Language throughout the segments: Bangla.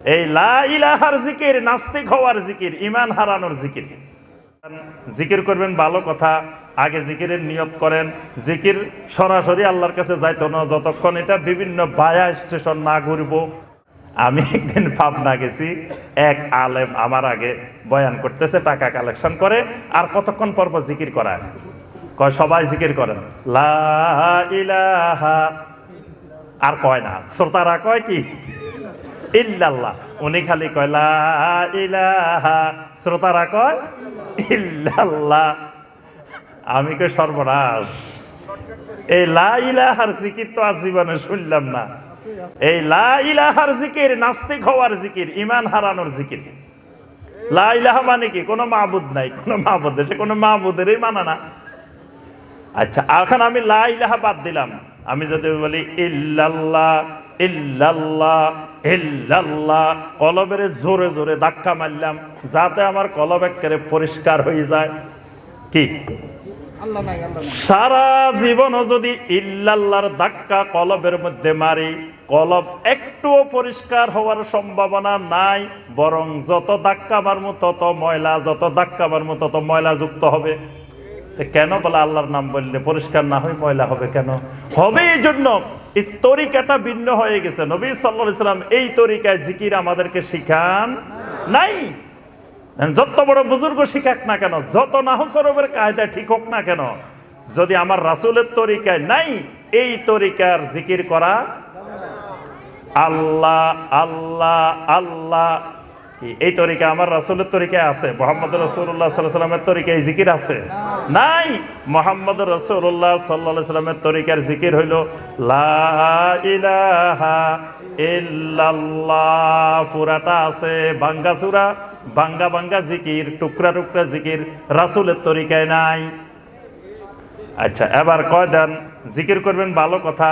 এই লা ইলাহার জিকির, নাস্তিক হওয়ার জিকির ইমান হারানোর জিকির। জিকির করবেন, ভালো কথা। আগে জিকিরের নিয়ত করেন। জিকির সরাসরি আল্লাহর কাছে যাইতো না। যতক্ষণ এটা বিভিন্ন বায়া স্টেশন না ঘুরবো, আমি একদিন পাবনা গেছি। এক আলেম আমার আগে বয়ান করতেছে, টাকা কালেকশন করে, আর কতক্ষণ পর পর জিকির করায়। কয়, সবাই জিকির করেন। লা ইলাহা, আর কয় না। শ্রোতারা কয় কি? ইল্লাল্লাহ। উনি খালি কয়, লা ইলাহা। শ্রোতারা কয়, ইল্লাল্লাহ। আমি কই, সর্বনাশ। এই লা ইলাহার জিকির তো আজ শুনলাম না। এই লা ইলাহার জিকির নাস্তিক হওয়ার জিকির ইমান হারানোর জিকির। লা ইলাহা মানে কি? কোনো মাহবুদ নাই, কোনো মাহবুদ সে কোনো মাহবুদেরই মানা না। আচ্ছা এখন আমি লা ইলাহা বাদ দিলাম। আমি যদি বলি, ইল্লাল্লাহ। ইল্লাল্লাহ ইল্লাল্লাহ। কলবের জোরে জোরে ধাক্কা মারলাম যাতে আমার কলব একেবারে পরিষ্কার হয়ে যায়। কি? আল্লাহ নাই আল্লাহ সারা জীবনও যদি ইল্লাল্লাহর ধাক্কা কলবের মধ্যে মারি কলব একটুও পরিষ্কার হওয়ার সম্ভাবনা নাই বরং যত ধাক্কা মারমু তত ময়লা যত ধাক্কা মারমু তত ময়লা যুক্ত হবে। কেন বলে আল্লাহর নাম বললে? পরিষ্কার না হয় ময়লা হবে কেন? হবে এই জন্য এই তরিকাটা ভিন্ন হয়ে গেছে। নবী সাল্লাহ সাল্লাম এই তরিকায় জিকির আমাদেরকে শিখান নাই। যত বড় বুজুর্গ শিখাক না কেন, যত নাহসরবের কায়দা ঠিক হোক না কেন, যদি আমার রাসুলের তরিকায় নাই, এই তরিকার জিকির করা আল্লাহ আল্লাহ আল্লাহ এই তরিকা আমার রাসুলের তরিকায় আছে, মোহাম্মদ রসুল্লাহ সাল্লাহ সাল্লামের তরিকায় জিকির আছে। নাই, মোহাম্মদ রসুল্লাহ সাল্লাহ সাল্লামের তরিকার জিকির হইল পুরাটা আছে বাঙ্গা সুরা, বাঙ্গা বাঙ্গা জিকির, টুকরা টুকরা জিকির রাসুলের তরিকায় নাই। আচ্ছা এবার কয় দেন, জিকির করবেন ভালো কথা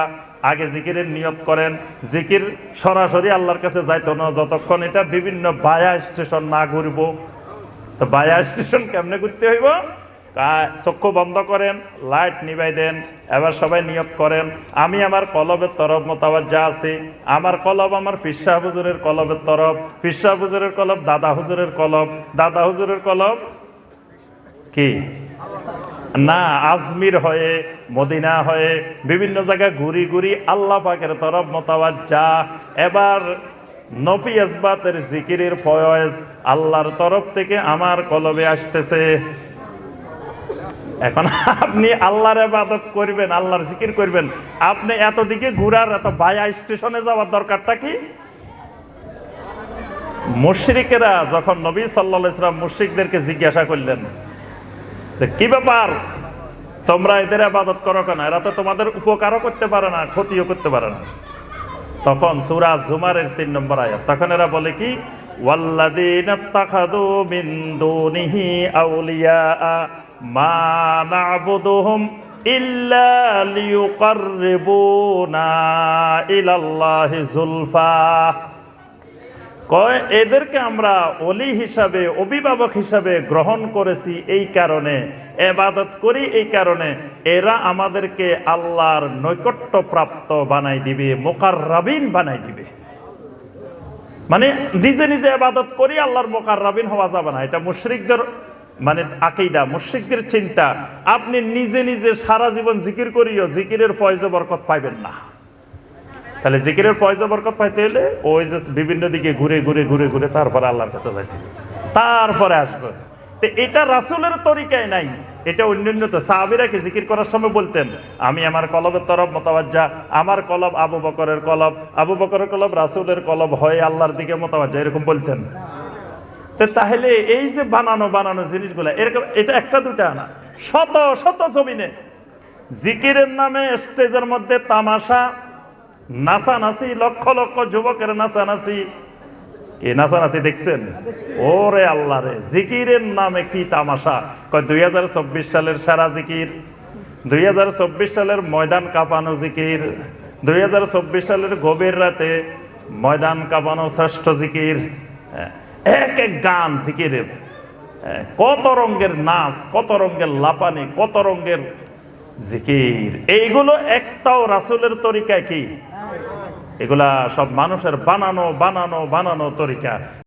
আগে জিকিরের নিয়ত করেন। জিকির সরাসরি আল্লাহর কাছে যাইতো না। যতক্ষণ এটা বিভিন্ন বায়া স্টেশন না ঘুরবো, তো বায়া স্টেশন কেমনে ঘুরতে হইব? চক্ষু বন্ধ করেন, লাইট নিবাই দেন, এবার সবাই নিয়ত করেন। আমি আমার কলবের তরফ মোতাবাদ যা আছি। আমার কলব আমার ফিরশাহ হুজুরের কলবের তরফ। ফিরশাহ হুজুরের কলব দাদা হুজুরের কলব। দাদা হুজুরের কলব কি? না আজমির হয়ে, মদিনা হয়ে, বিভিন্ন জায়গায় ঘুরি ঘুরি আল্লাহ পাকের তরফ যা এবার নফি আসবাতের জিকিরের ফয়েজ আল্লাহর তরফ থেকে আমার কলবে আসতেছে। এখন আপনি আল্লাহর ইবাদত করবেন, আল্লাহর জিকির করবেন। আপনি এতদিকে ঘুরার, এত বায়া স্টেশনে যাওয়ার দরকারটা কি? মুশরিকেরা যখন নবী সাল্লাহ ইসলাম মুশরিকদেরকে জিজ্ঞাসা করলেন কি ব্যাপার? তোমরা এদের আবাদত করো কেন? এরা তো তোমাদের উপকারও করতে পারে না, ক্ষতিও করতে পারে না। তখন সুরা জুমারের তিন নম্বর আয়াত, তখন এরা বলে কি? লিয়ুকাররিবুনা ইলাল্লাহি যুলফা কয়, এদেরকে আমরা অলি হিসাবে, অভিভাবক হিসাবে গ্রহণ করেছি এই কারণে, এবাদত করি এই কারণে, এরা আমাদেরকে আল্লাহর নৈকট্য প্রাপ্ত বানাই দিবে মোকার বানাই দিবে। মানে নিজে নিজে আবাদত করি, আল্লাহর মোকার রাবিন হওয়া যাবে না। এটা মুশরিকদের মানে আকিদা, মুশরিকদের চিন্তা। আপনি নিজে নিজে সারা জীবন জিকির করিও, জিকিরের ফয়জ বরকত পাইবেন না। তাহলে জিকিরের পয়জা বরকত পাইতে হলে ওই যে বিভিন্ন দিকে ঘুরে ঘুরে ঘুরে ঘুরে তারপরে আল্লাহর কাছে যাইতে। তারপরে আসবে। তো এটা রাসুলের তরিকায় নাই। এটা অন্যান্য তো সাহাবিরাকে জিকির করার সময় বলতেন, আমি আমার কলবের তরফ মোতাবাজ্জা আমার কলব আবু বকরের কলব, আবু বকরের কলব রাসুলের কলব হয়ে আল্লাহর দিকে মোতাবাজ্জা এরকম বলতেন। তো তাহলে এই যে বানানো বানানো জিনিসগুলো, এরকম এটা একটা দুটা না, শত শত জমিনে জিকিরের নামে স্টেজের মধ্যে তামাশা নাচানাচি লক্ষ লক্ষ যুবকের নাচানাচি কি নাচানাচি দেখছেন? ওরে আল্লাহ রে জিকিরের নামে কি তামাশা? কয় দুই হাজার চব্বিশ সালের সারা জিকির দুই হাজার চব্বিশ সালের ময়দান কাঁপানো জিকির দুই হাজার চব্বিশ সালের গভীর রাতে ময়দান কাঁপানো শ্রেষ্ঠ জিকির। হ্যাঁ, এক এক গান জিকিরের। হ্যাঁ, কত রঙ্গের নাচ কত রঙ্গের লাপানি কত রঙ্গের জিকির। এইগুলো একটাও রাসুলের তরিকায় কি? এগুলা সব মানুষের বানানো বানানো বানানো তরিকা।